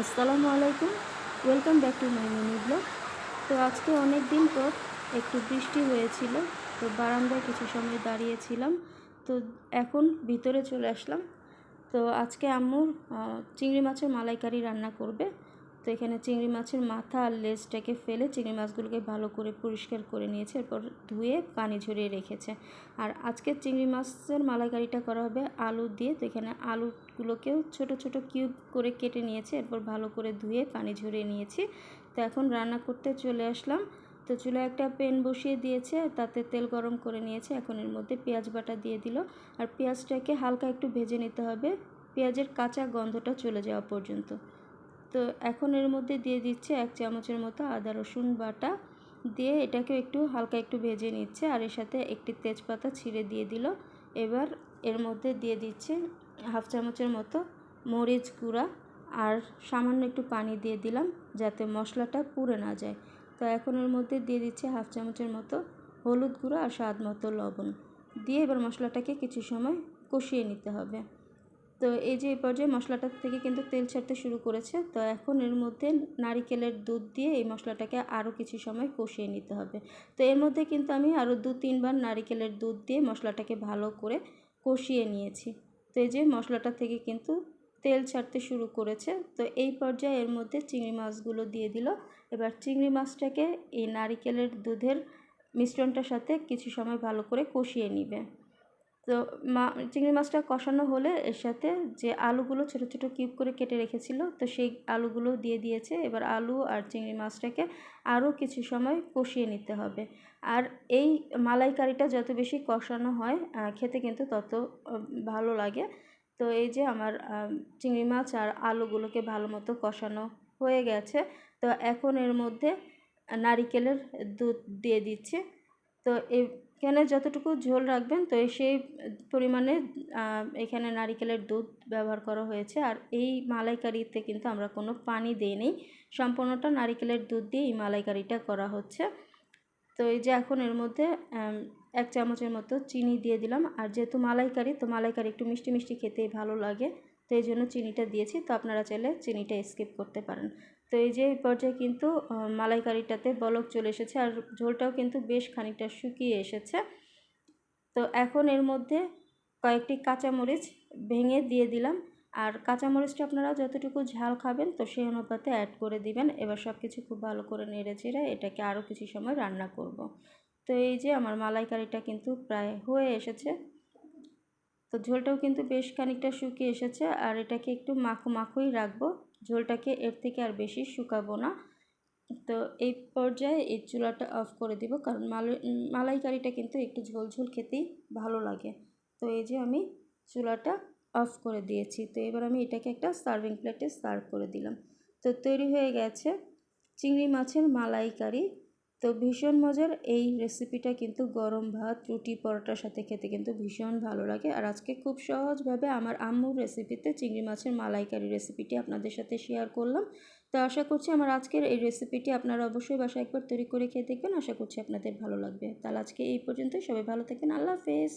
আসসালামু আলাইকুম। Welcome back to my mini blog তো আজকে অনেক দিন পর একটু বৃষ্টি হয়েছিল, তো বারান্দায় কিছু সময় দাঁড়িয়েছিলাম। তো এখন ভিতরে চলে আসলাম। তো আজকে আম্মুর চিংড়ি মাছের মালাইকারি রান্না করবে। তো এখানে চিংড়ি মাছের মাথা আর লেজটাকে ফেলে চিংড়ি মাছগুলোকে ভালো করে পরিষ্কার করে নিয়েছে, এরপর ধুয়ে পানি ঝরিয়ে রেখেছে। আর আজকে চিংড়ি মাছের মালাইকারিটা করা হবে আলু দিয়ে। তো এখানে আলুগুলোকেও ছোট ছোট কিউব করে কেটে নিয়েছে, এরপর ভালো করে ধুয়ে পানি ঝরিয়ে নিয়েছি। তো এখন রান্না করতে চলে আসলাম। তো চুলা একটা প্যান বসিয়ে দিয়েছে, তাতে তেল গরম করে নিয়েছে। এখন এর মধ্যে পেঁয়াজ বাটা দিয়ে দিল। আর পেঁয়াজটাকে হালকা একটু ভেজে নিতে হবে। পেঁয়াজের কাঁচা গন্ধটা চলে যাওয়া পর্যন্ত। তো এখন এর মধ্যে দিয়ে দিচ্ছে এক চামচের মতো আদা, রসুন বাটা দিয়ে এটাকে একটু হালকা একটু ভেজে নিচ্ছে আর এর সাথে একটি তেজপাতা ছিঁড়ে দিয়ে দিল। এবার এর মধ্যে দিয়ে দিচ্ছে হাফ চামচের মতো মরিচ গুঁড়া আর সামান্য একটু পানি দিয়ে দিলাম যাতে মশলাটা পুড়ে না যায়। তো এখন এর মধ্যে দিয়ে দিচ্ছে হাফ চামচের মতো হলুদ গুঁড়ো আর স্বাদ মতো লবণ। দিয়ে এবার মশলাটাকে কিছু সময় কষিয়ে নিতে হবে। তো এই যে এই পর্যায়ে মশলাটা থেকে কিন্তু তেল ছাড়তে শুরু করেছে, তো এখন এর মধ্যে নারিকেলের দুধ দিয়ে এই মশলাটাকে আরও কিছু সময় কষিয়ে নিতে হবে। তো এর মধ্যে কিন্তু আমি আরও দু তিনবার নারিকেলের দুধ দিয়ে মশলাটাকে ভালো করে কষিয়ে নিয়েছি। তো এই যে মশলাটা থেকে কিন্তু তেল ছাড়তে শুরু করেছে, তো এই পর্যায়ে এর মধ্যে চিংড়ি মাছগুলো দিয়ে দিল। এবার চিংড়ি মাছটাকে এই নারিকেলের দুধের মিশ্রণটার সাথে কিছু সময় ভালো করে কষিয়ে নিবে। তো মা, চিংড়ি মাছটা কষানো হলে এর সাথে যে আলুগুলো ছোটো ছোটো কিউব করে কেটে রেখেছিল, তো সেই আলুগুলো দিয়ে দিয়েছে। এবার আলু আর চিংড়ি মাছটাকে আরও কিছু সময় কষিয়ে নিতে হবে। আর এই মালাইকারিটা যত বেশি কষানো হয় খেতে কিন্তু তত ভালো লাগে। তো এই যে আমার চিংড়ি মাছ আর আলুগুলোকে ভালো মতো কষানো হয়ে গেছে। তো এখন এর মধ্যে নারিকেলের দুধ দিয়ে দিচ্ছে। তো এখানে যতটুকু ঝোল রাখবেন, তো সেই পরিমাণে এখানে নারিকেলের দুধ ব্যবহার করা হয়েছে। আর এই মালাইকারিতে কিন্তু আমরা কোনো পানি দিইনি। সম্পূর্ণটা নারিকেলের দুধ দিয়ে এই মালাইকারিটা করা হচ্ছে। তো এই যে এখন এর মধ্যে এক চামচের মতো চিনি দিয়ে দিলাম। আর যেহেতু মালাইকারি, তো মালাইকারি একটু মিষ্টি মিষ্টি খেতেই ভালো লাগে। তো এই জন্য চিনিটা দিয়েছি। তো আপনারা চাইলে চিনিটা স্কিপ করতে পারেন। তো এই যে এই পর্যায়ে কিন্তু মালাইকারিটাতে বলক চলে এসেছে আর ঝোলটাও কিন্তু বেশ খানিকটা শুকিয়ে এসেছে। তো এখন এর মধ্যে কয়েকটি কাঁচামরিচ ভেঙে দিয়ে দিলাম। আর কাঁচামরিচটা আপনারা যতটুকু ঝাল খাবেন, তো সেই অনুপাতে অ্যাড করে দিবেন। এবার সব কিছু খুব ভালো করে নেড়ে চেড়ে এটাকে আরও কিছু সময় রান্না করব। তো এই যে আমার মালাইকারিটা কিন্তু প্রায় হয়ে এসেছে। তো ঝোলটাও কিন্তু বেশ খানিকটা শুকিয়ে এসেছে আর এটাকে একটু মাখো মাখোই রাখব। ঝোলটাকে এর থেকে আর বেশি শুকাবো না। তো এই পর্যায়ে এই চুলাটা অফ করে দিব কারণ মালাই মালাইকারিটা কিন্তু একটু ঝোল ঝোল খেতেই ভালো লাগে। তো এই যে আমি চুলাটা অফ করে দিয়েছি। তো এবার আমি এটাকে একটা সার্ভিং প্লেটে সার্ভ করে দিলাম। তো তৈরি হয়ে গেছে চিংড়ি মাছের মালাইকারি। তো ভীষণ মজার এই রেসিপিটা কিন্তু গরম ভাত, রুটি, পরোটার সাথে খেতে কিন্তু ভীষণ ভালো লাগে। আর আজকে খুব সহজভাবে আমার আম্মুর রেসিপিতে চিংড়ি মাছের মালাইকারি রেসিপিটি আপনাদের সাথে শেয়ার করলাম। তো আশা করছি আমার আজকের এই রেসিপিটি আপনারা অবশ্যই বাসায় একবার তৈরি করে খেয়ে দেখবেন। আশা করছি আপনাদের ভালো লাগবে। তাহলে আজকে এই পর্যন্তই। সবাই ভালো থাকবেন। আল্লাহ হাফেজ।